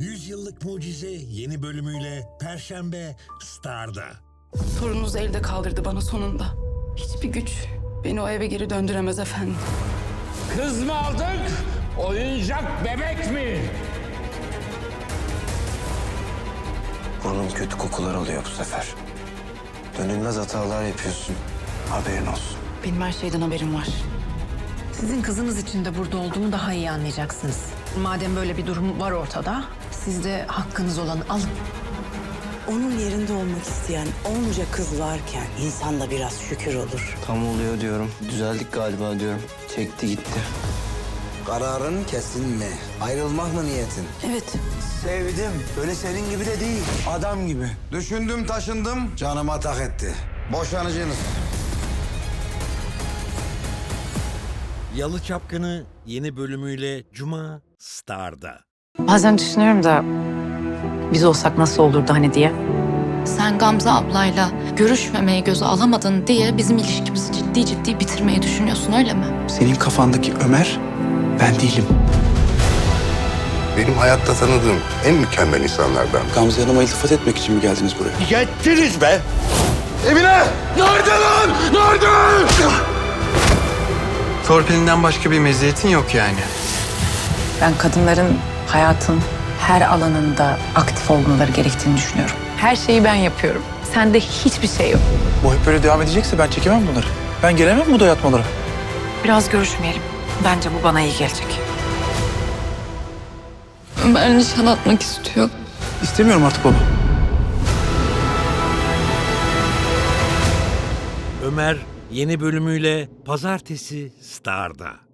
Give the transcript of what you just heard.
Yüzyıllık Mucize yeni bölümüyle Perşembe Star'da. Torununuz elde kaldırdı bana sonunda. Hiçbir güç beni o eve geri döndüremez efendim. Kız mı aldık? Oyuncak bebek mi? Burnum kötü kokular alıyor bu sefer. Dönülmez hatalar yapıyorsun. Haberin olsun. Benim her şeyden haberim var. Sizin kızınız için de burada olduğumu daha iyi anlayacaksınız. Madem böyle bir durum var ortada, siz de hakkınız olanı alın. Onun yerinde olmak isteyen onca kız varken insan da biraz şükür olur. Tam oluyor diyorum. Düzeldik galiba diyorum. Çekti gitti. Kararın kesin mi? Ayrılmak mı niyetin? Evet. Sevdim. Böyle senin gibi de değil. Adam gibi. Düşündüm taşındım. Canıma tak etti. Boşanıcınız. Yalı Çapkını yeni bölümüyle Cuma Star'da. Bazen düşünüyorum da biz olsak nasıl olurdu hani diye. Sen Gamze ablayla görüşmemeyi göze alamadın diye bizim ilişkimizi ciddi ciddi bitirmeyi düşünüyorsun öyle mi? Senin kafandaki Ömer ben değilim. Benim hayatta tanıdığım en mükemmel insanlardan. Gamze Hanım'a iltifat etmek için mi geldiniz buraya? Yettiniz be! Emine! Nerede lan? Nerede? Torpilinden başka bir meziyetin yok yani. Ben kadınların hayatın her alanında aktif olmaları gerektiğini düşünüyorum. Her şeyi ben yapıyorum. Sende hiçbir şey yok. Bu hep böyle devam edecekse ben çekemem bunları. Ben gelemem bu dayatmalara. Biraz görüşmeyelim. Bence bu bana iyi gelecek. Ömer nişan atmak istiyor. İstemiyorum artık baba. Ömer yeni bölümüyle Pazartesi Star'da.